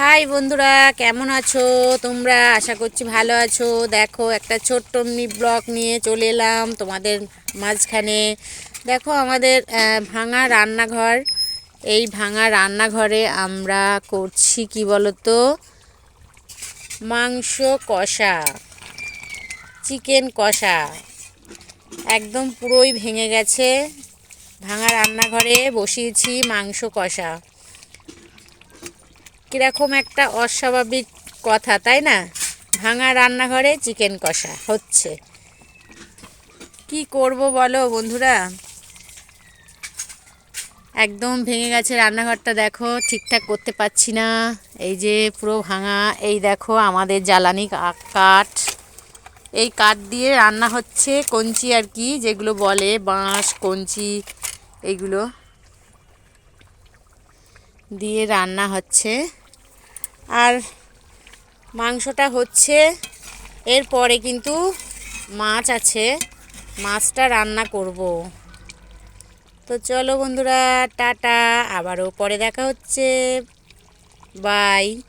High বন্ধুরা, কেমন আছো? তোমরা আশা করছি ভালো আছো। দেখো, একটা ছোট্ট মিনি ব্লগ নিয়ে চলে এলাম তোমাদের মাঝখানে। দেখো, আমাদের ভাঙা রান্নাঘর। এই ভাঙা রান্নাঘরে আমরা করছি কি বলতো? মাংস কষা, চিকেন কষা। একদম পুরোই ভেঙে গেছে। ভাঙা রান্নাঘরে বসিয়েছি মাংস কষা। কীরকম একটা অস্বাভাবিক কথা, তাই না? ভাঙা রান্নাঘরে চিকেন কষা হচ্ছে। কি করব বলো বন্ধুরা? একদম ভেঙে গেছে রান্নাঘরটা, দেখো, ঠিকঠাক করতে পারছি না। এই যে পুরো ভাঙা, এই দেখো আমাদের জ্বালানি কাঠ। এই কাঠ দিয়ে রান্না হচ্ছে কঞ্চি আর কি, যেগুলো বলে বাঁশ, কঞ্চি এইগুলো দিয়ে রান্না হচ্ছে। আর মাংসটা হচ্ছে, এরপরে কিন্তু মাছ আছে, মাছটা রান্না করব। তো চলো বন্ধুরা, টাটা, আবারও পরে দেখা হচ্ছে। বাই।